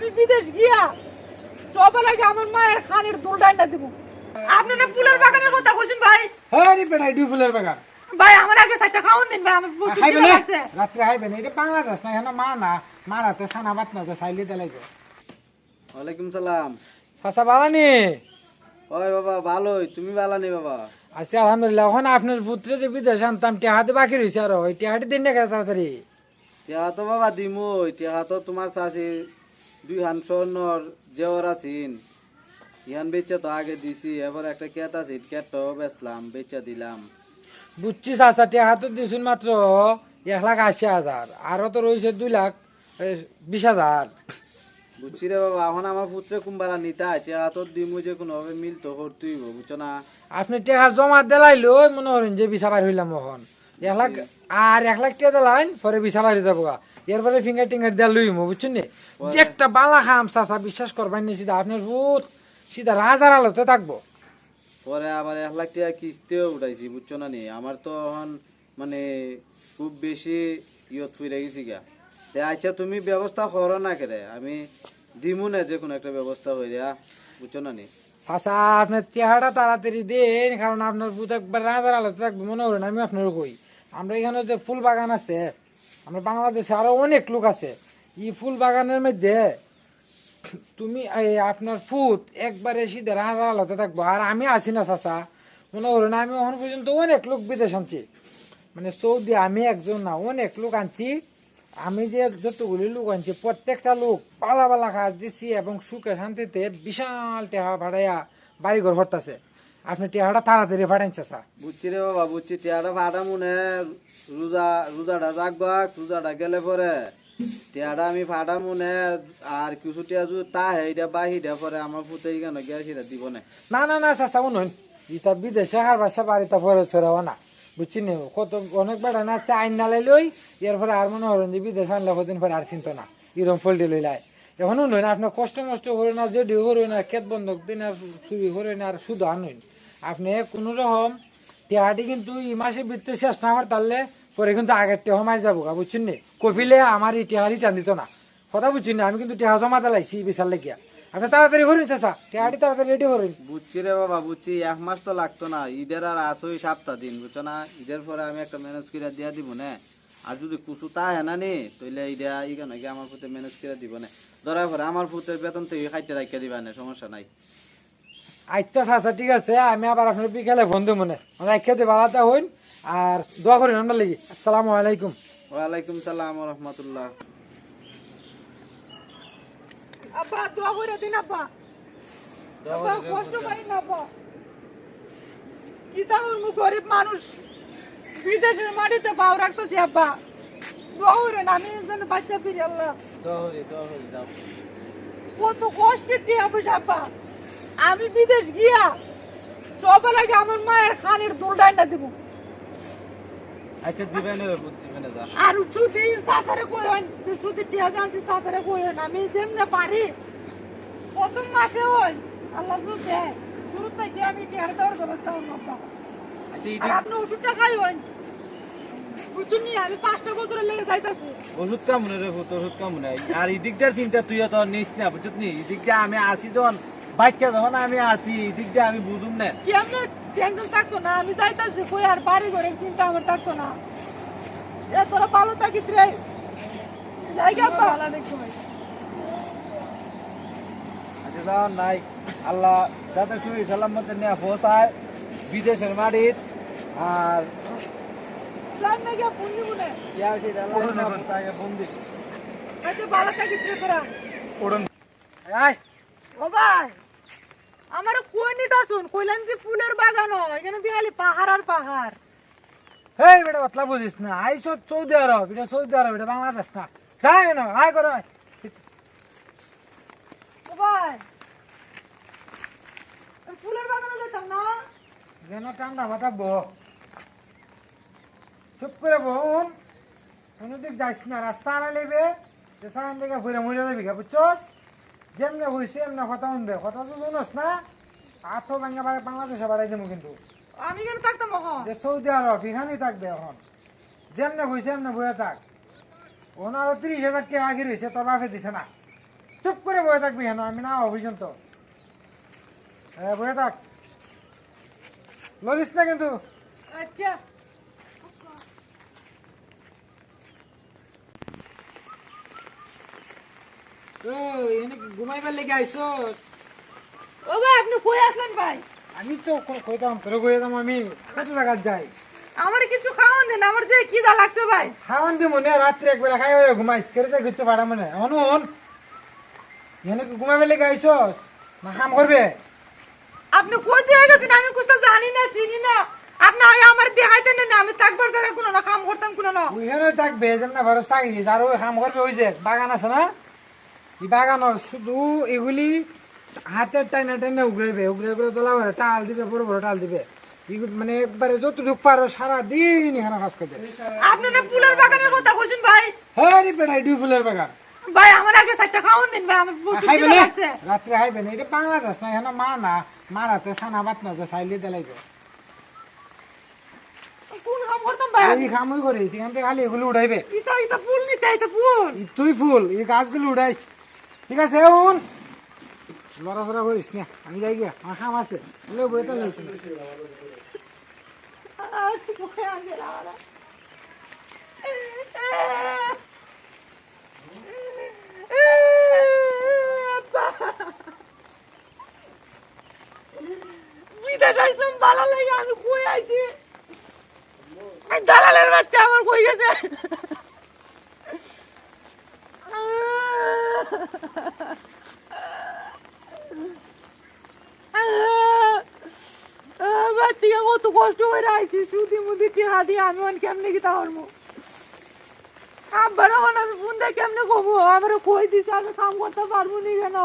আমি বিদেশ গিয়া সবার আগে আমার মায়ের খানের দোল ডান্ডা দিব। আপনি না ফুলের বাগানের কথা কইছেন ভাই? হ্যাঁ রে বেটা ডিউ ফুলের বাগান। ভাই আমার আগে সাইডটা খাওয়ান দিন ভাই আমার প্রচুর খাইবে খিদে লাগছে। রাত্রে খাইবে না এটা বাংলাদেশ না এখানে মা না। মারাতে সানা বাত না চাইলে দেলাইবে ওয়ালাইকুম সালাম। চাচা বালানি ওই বাবা ভালোই। তুমি ভালো নেই বাবা? আচ্ছা আলহামদুলিল্লাহ ওখানে আপনার পুত্রে যে বিদেশ আনতাম টেহাতে বাকি রয়েছে আর। ওই টেহাটি দিন না তাড়াতাড়ি? টিয়া তো বাবা দিমু টিয়া তো তোমার চাষি দুই হান স্বর্ণর জেওর আছিন। ইহান বেচে তো আগে দিছি এবার একটা কেট আছে কেটটাও বেচলাম বেচে দিলাম। বুঝছি চাচা টেহা তো দিছুন মাত্র এক লাখ আশি হাজার আরও তো রয়েছে দুই লাখ বিশ হাজার। বুঝছি রে বাবা এখন আমার পুত্রে কুম্বারা নিতা টিয়া তো দিমু যে কোনো ভাবে মিল তো করতেই বুঝছ না? আপনি টেহা জমা দিলাইলো মনে করেন যে বিছা বাড়ি হইলাম এখন। এক লাখ আর এক লাখ টাকা দিলাইন পরে বিছা বাড়ি যাব গা। এরপরে ফিঙ্গার টিঙ্গার দিয়া লইম বুঝছেন? নি যে একটা বালা খাম চাচা বিশ্বাস করবেন নি সিধা আপনার ভূত। সিধা রাজার আলোতে থাকব। পরে আবার এক লাখ টাকা কিস্তিও উঠাইছি বুঝছ না নি? আমার তো এখন মানে খুব বেশি ইয়ত ফুইরে গেছি গা। আচ্ছা তুমি ব্যবস্থা করো না কেরে? আমি দিমু না যে কোনো একটা ব্যবস্থা হয়ে যা বুঝছ না নি? চাচা আপনার চেহারা তাড়াতাড়ি দেন কারণ আপনার ভূত একবার রাজার আলোতে থাকবে মনে করেন আমি আপনার কই। আমরা এখানে যে ফুল বাগান আছে আমরা বাংলাদেশে আরও অনেক লোক আছে। এই ফুল বাগানের মধ্যে তুমি আপনার ফুট একবারে সিধে রাজার আলোতে থাকব। আর আমি আছি না, চাচা। মনে করেন, আমি এখন পর্যন্ত অনেক লোক বিদেশ আনছি। মানে সৌদি, আমি একজন না, অনেক লোক আনছি। আমি যে যতগুলি লোক আনছি, প্রত্যেকটা লোক পালা পালা কাজ দিচ্ছি এবং সুখে শান্তিতে বিশাল টেহা ভাড়াইয়া বাড়িঘর ভরতাছে। আপনি টেহাটা তাড়াতাড়ি ভাড়াইন চাচা বুঝছি রে বাবা বুঝছি। টিয়াটা ফাটা মনে রোজা রোজাটা রাখবাক রোজাটা গেলে পরে টিয়াটা আমি ফাটা মনে আর কিছু টিয়া যদি তা হেইটা বাহিটা পরে আমার পুতে কেন গিয়া সেটা দিব না? না না না চাচা উনুন ইটা বিদেশে হার বাসা বাড়িতে পরে সরাও না। বুঝছি নি? কত অনেক বেড়া না আছে আইন নালাই লই এর পরে আর মনে হরেন যে বিদেশে আনলে কদিন পরে আর চিন্ত না এরকম ফল্টি লই লাই। এখন উনুন আপনার কষ্ট মষ্ট করে না যে ডিউ করে না ক্ষেত বন্ধক দিন আর চুরি করে না আর শুধু আনুন। আপনি কোনো রকম টেহাটি কিন্তু এই মাসের ভিতরে শেষ না হওয়ার তাহলে পরে কিন্তু আগের টেহ মারি যাব গা, বুঝছেন নি? কপিলে আমার এই টেহারি টান দিত না। কথা বুঝছেন না? আমি কিন্তু টেহা জমা দিলাইছি বিশাল লেগিয়া। আপনি তাড়াতাড়ি করুন চাচা টেহাটি তাড়াতাড়ি রেডি করুন। বুঝছি রে বাবা, বুঝছি। এক মাস তো লাগতো না, ঈদের আর আসোই সাতটা দিন, বুঝছ না? ঈদের পরে আমি একটা ম্যানেজ করে দিয়া দিব, না? আর যদি কুচু তা হেনা নি তাইলে ঈদা ই কেন আমার ফুতে ম্যানেজ করে দিব, না? ধরা পরে আমার ফুতের বেতন তো খাইতে রাখিয়া দিবা, না? সমস্যা নাই। আচ্ছা চাচা ঠিক আছে আমি আবার আপনার বিকেলে বন্ধু মনে। রাখিয়ে বালাতে হইন আর দোয়া করিন আমরা লাগি। আসসালামু আলাইকুম। ওয়ালাইকুম সালাম রহমতুল্লাহ। আব্বা দোয়া করে দিন আব্বা। আব্বা কষ্ট পাই না আব্বা। কি তাহলে গরিব মানুষ বিদেশের মাটিতে পাও রাখতেছি আব্বা। দোয়া করেন আমি যেন বাচ্চা ফিরে আল্লাহ। কত কষ্টের টিয়া আব্বা। আমি বিদেশ গিয়া সবার আগে আমার মায়ের খানের দোল ডান্ডা দিব। আচ্ছা দিবেন আর শুধু সাসারে কইন শুধু টিয়া জানছি সাসারে কইন আমি যেমনে পারি প্রথম মাসে ওই আল্লাহ শুধু শুরু থেকে আমি টিয়ার দেওয়ার ব্যবস্থা করব আচ্ছা আপনি ওষুধটা খাই বুঝুন নি আমি পাঁচটা বছরের লেগে যাইতাছি। ওষুধ কামনে রে ভূত ওষুধ কামনে? আর চিন্তা তুই তো নিস না বুঝত নি? ইদিকটা আমি আসি যখন বাচ্চা যখন আমি আসি ইদিকটা আমি বুঝুম না। কি আপনি টেনশন থাকতো না আমি যাইতাছি কই আর বাড়ি ঘরের চিন্তা আমার থাকতো না। এ তোরা ভালো থাকিস রে। যাই গে আব্বা আচ্ছা যাও নাই। আল্লাহ যাতে শুই সালামতে নিয়ে পৌঁছায় বিদেশের মাটির আর বন্দি আচ্ছা ভালো থাকিস রে তোরা। আয় ও ভাই আমার কই নিতে আসুন। কইলেন যে ফুলের বাগান এখানে বিহালি পাহাড় আর পাহাড়। হেই বেটা অতলা বুঝিস না। আইসো সৌদি আরব এটা সৌদি আরব এটা বাংলাদেশ না। যাই না আয় করো ও ভাই ফুলের বাগানে যেতাম না? যেন ঠান্ডা মাথা বহ। চুপ করে বোন কোনো দিক যাইস না রাস্তা আনা লেবে। যে সারান দিকে ঘুরে মরে যাবি বুঝছস? যেমনে হইছে এমনি কথা শুনবে। কথা তো শুনস না? আছো ভাঙ্গা বাড়ি বাংলাদেশে বাড়াই দেবো কিন্তু। আমি কেন থাকতাম এখন যে সৌদি আরব এখানেই থাকবে এখন। যেমনে হইছে এমনি বয়ে থাক। ওনারও ত্রিশ হাজার টাকা আগে রয়েছে তোর বাপে দিছে না। চুপ করে বয়ে থাকবি কেন? আমি না পর্যন্ত। হ্যাঁ বয়ে থাক। লড়িস না কিন্তু। আচ্ছা ও এনে কি ঘুমাইবার লেগে আইসোস? ও ভাই আপনি কই আসলেন ভাই? আমি তো কইতাম তোর কইতাম আমি? কত টাকা যাই? আমার কিছু খাওয়ান দেন আমার যে খিদা লাগছে ভাই? খাওয়ান দি মনে রাত্রে খাই হয়ে ঘুমাইস মনে। অনুন এনে কি ঘুমাইবার লেগে আইসোস? না কাম করবে? আপনি কই দিয়ে গেছেন? আমি জানি না চিনি না। আপনি আয় আমার দেখাইতেন না আমি থাকবার কোনো না কাম করতাম কোনো না। ওইখানে থাকবে যেন না ভারস থাকিস আর ওই কাম করবে ওই যে বাগান আছে না? এই বাগানের শুধু এগুলি হাতের টাইনে টাইনে উগড়াইবে উগড়ে উগড়ে তোলা করে টাল দিবে বড় বড় টাল দিবে। মানে একবারে যতটুকু পারো সারা দিন এখানে কাজ করবে আপনি না ফুলের বাগানের কথা কইছেন ভাই। হ্যাঁ রে ফুলের বাগান। ভাই আমার আগে চারটা খাওয়ান দেন ভাই? আমার খাইবে না রাত্রে খাইবে না এটা বাংলাদেশ না এখানে মা না মা রাতে সানা বাত না যে সাইলে দেলাইবে কোন কাম করতাম ভাই আমি? এই কামই করে সেখান থেকে খালি এগুলো উঠাইবে। ইতা ইতা ফুল নিতে ইতা ফুল। তুই ফুল এই গাছগুলো উঠাইস ঠিক আছে উন লড়াচড়া করিস না আমি যাই গিয়া আমার কাম আছে বলে বই তো লাগছে না। আহ, ভয় আগে লাগালা। আব্বা। বিদেশ আসলাম ভালো লাগে আমি কই আইছি দালালের বাচ্চা আমার কই গেছে আমার থেকে কত কষ্ট করে আইছি সুদি মুদি টিহা দিয়ে আমি অন কেমনে কি তাহরমু আব্বার হন আমি ফোন কেমনে কমু আমার কই দিছে, আমি কাম করতে পারব নি কেন?